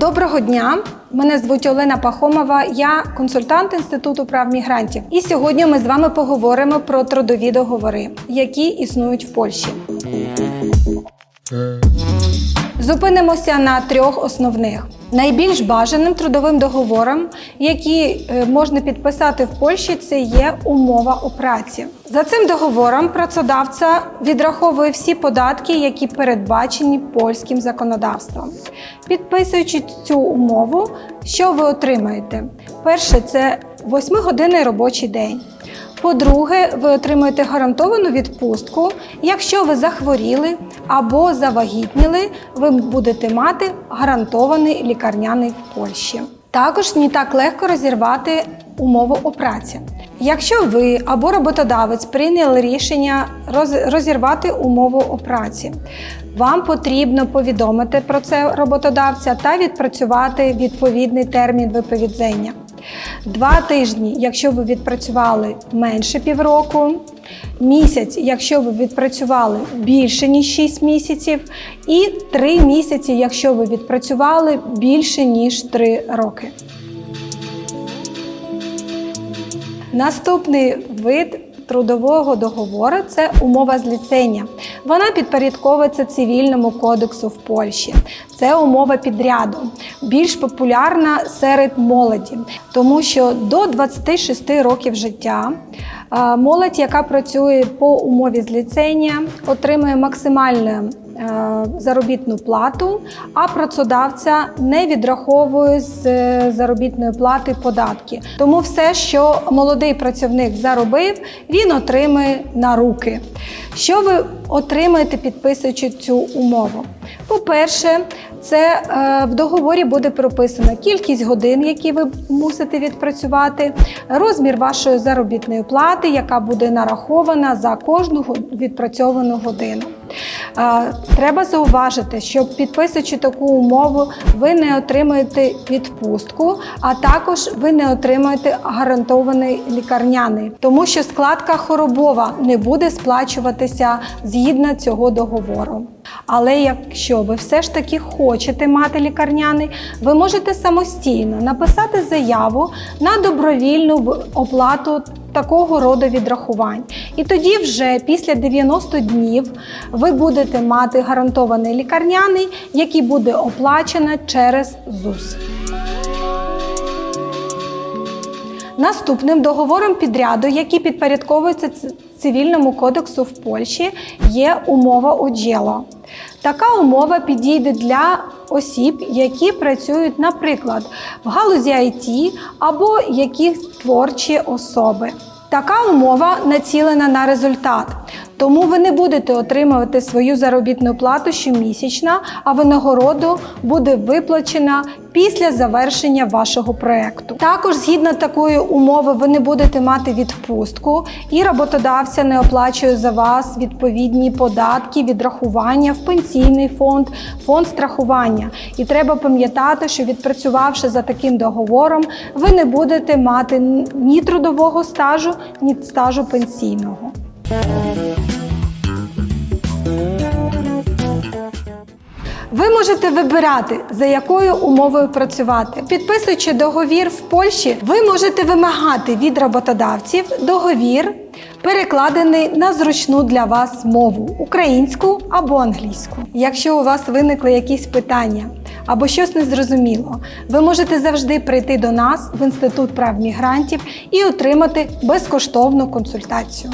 Доброго дня! Мене звуть Олена Пахомова, я консультант Інституту прав мігрантів. І сьогодні ми з вами поговоримо про трудові договори, які існують в Польщі. Зупинимося на трьох основних. Найбільш бажаним трудовим договором, який е, можна підписати в Польщі, це є умова у праці. За цим договором працедавця відраховує всі податки, які передбачені польським законодавством. Підписуючи цю умову, що ви отримаєте? Перше, це 8-годинний робочий день. По-друге, ви отримуєте гарантовану відпустку. Якщо ви захворіли або завагітніли, ви будете мати гарантований лікарняний в Польщі. Також не так легко розірвати умову о праці. Якщо ви або роботодавець прийняли рішення розірвати умову о праці, вам потрібно повідомити про це роботодавця та відпрацювати відповідний термін виповідзення. Два тижні, якщо ви відпрацювали менше півроку, місяць, якщо ви відпрацювали більше ніж 6 місяців, і 3 місяці, якщо ви відпрацювали більше ніж 3 роки. Наступний вид трудового договору це умова зліцення. Вона підпорядковується цивільному кодексу в Польщі. Це умова підряду, більш популярна серед молоді, тому що до 26 років життя молодь, яка працює по умові зліцення, отримує максимальну е, заробітну плату, а працедавця не відраховує з е, заробітної плати податки. Тому все, що молодий працівник заробив, він отримує на руки. Що ви отримаєте, підписуючи цю умову? По-перше, це е, в договорі буде прописана кількість годин, які ви мусите відпрацювати, розмір вашої заробітної плати, яка буде нарахована за кожну відпрацьовану годину. Треба зауважити, що підписуючи таку умову, ви не отримаєте відпустку, а також ви не отримаєте гарантований лікарняний, тому що складка хоробова не буде сплачуватися згідно цього договору. Але якщо ви все ж таки хочете мати лікарняний, ви можете самостійно написати заяву на добровільну оплату такого роду відрахувань. І тоді, вже після 90 днів, ви будете мати гарантований лікарняний, який буде оплачено через ЗУС. Наступним договором підряду, який підпорядковується цивільному кодексу в Польщі, є умова оджело. Така умова підійде для осіб, які працюють, наприклад, в галузі IT або якісь творчі особи. Така умова націлена на результат, тому ви не будете отримувати свою заробітну плату щомісячно, а винагороду буде виплачена після завершення вашого проекту. Також згідно такої умови ви не будете мати відпустку, і роботодавця не оплачує за вас відповідні податки, відрахування в пенсійний фонд, фонд страхування. І треба пам'ятати, що відпрацювавши за таким договором, ви не будете мати ні трудового стажу, ні стажу пенсійного. Ви можете вибирати, за якою умовою працювати. Підписуючи договір в Польщі, ви можете вимагати від роботодавців договір, перекладений на зручну для вас мову українську або англійську. Якщо у вас виникли якісь питання або щось незрозуміло, ви можете завжди прийти до нас в Інститут прав мігрантів і отримати безкоштовну консультацію.